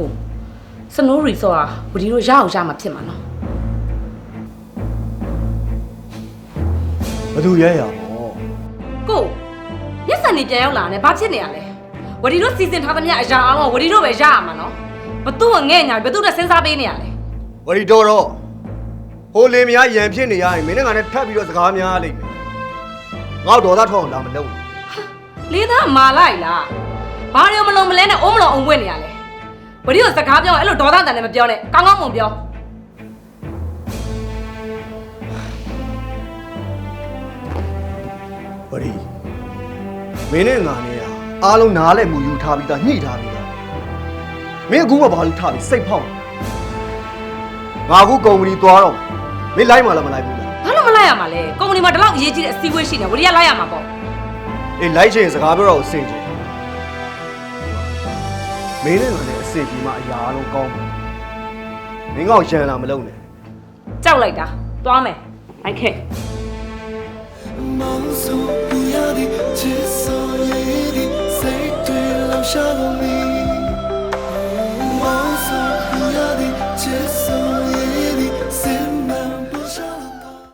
ကိုစနိုးရီဆော့ဟာဝဒီတို့ရအောင်ရမှာဖြစ်မှာနော်ဘယ်သူရဲရမောကိုမျက်စံနေပြန်ရောက်လာတယ်ဘာဖြစ်နေရလဲဝဒီတို့စီစဉ်ထားသမျှအရာအောင်ကဝဒီတို့ပဲရရမှာနော်ဘသူ့ကငဲ့ညာဘသူ့တက်စဉ်းစားပေးနေရလဲဝရီတော်တော့ဟိုလင်မယားရံဖြစ်နေရရင်မင်းနဲ့ငါနဲ့ထပ်ပြီးတော့စကားများလိမ့်မယ်ငါ့ကိုဒေါသထောက်အောင်လာမလုပ်ဘူးလေးသားမာလိုက်လားဘာရောမလုံးမလဲနဲ့အုံးမလုံးအုံပွင့်နေရလဲ ဝဒီတို့စကားပြောရင်အဲ့လိုဒေါသတန်နဲ့မပြောနဲ့ကောင်းကောင်းမွန်ပြောဝရီမင်းနဲ့ငါနဲ့ကအားလုံးနားလဲမူယူထားပြီးသားညှိထားပြီးသားမင်းအခုမှဘာလို့ထားပြီးစိတ်ဖောက်ငါအခုကုမ္ပဏီသွားတော့မင်းလိုက်မှလားမလိုက်ဘူးလားဘာလို့မလိုက်ရမှာလဲကုမ္ပဏီမှာဒီလောက်အရေးကြီးတဲ့အစည်းအဝေးရှိနေဝဒီကလိုက်ရမှာပေါ့အေးလိုက်ချင်စကားပြောတော့အဆင်ပြေမင်းနဲ့ငါနဲ့ စေပြီးမှအရာအလုံးကောင်းပါမင်းကောင်ရန်လာမလုပ်နဲ့ကြောက်လိုက်တာသွားမယ်လိုက်ခဲ့梦中不要你，至少也一定谁对留下了。